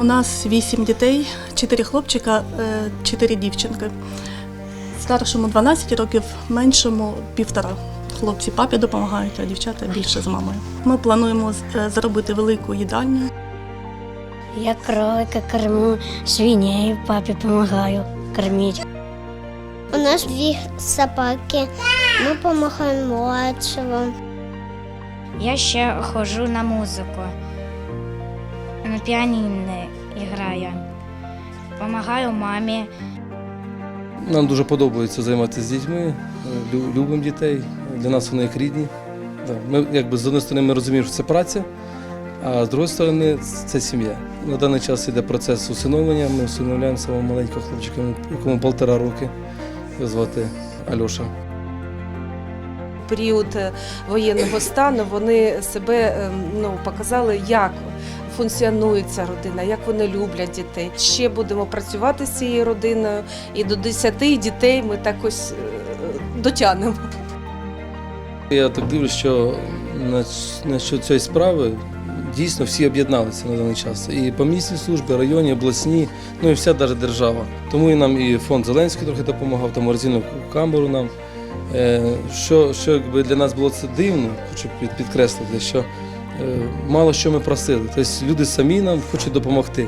У нас вісім дітей, чотири хлопчика, е, чотири дівчинки. Старшому 12 років, меншому півтора. Хлопці папі допомагають, а дівчата більше з мамою. Ми плануємо е, зробити велику їдальню. Я кролика корму, свиней папе помогаю кормить. У нас дві собаки. Ми допомагаємо младшому. Я ще ходжу на музику. На піаніно граю. Помагаю мамі. Нам дуже подобається займатися з дітьми, е, любимо дітей. Для нас вони як рідні. Ми, якби, з однієї сторони, ми розуміємо, що це праця, а з другої сторони, це сім'я. На даний час йде процес усиновлення. Ми усиновляємо самого маленького хлопчика, якому полтора роки. Його звати Альоша. період е, воєнного стану вони себе е, ну, показали, як функціонує ця родина, як вони люблять дітей. Ще будемо працювати з цією родиною, і до 10 дітей ми так ось е, дотягнемо. Я так дивлюсь, що на, цієї справи дійсно всі об'єдналися на даний час. І по міській службі, районі, обласні, ну і вся держава. Тому і нам і фонд Зеленський трохи допомагав, там морозильну камеру нам. Е, Що, що якби для нас було це дивно, хочу підкреслити, що мало що ми просили. Тобто люди самі нам хочуть допомогти.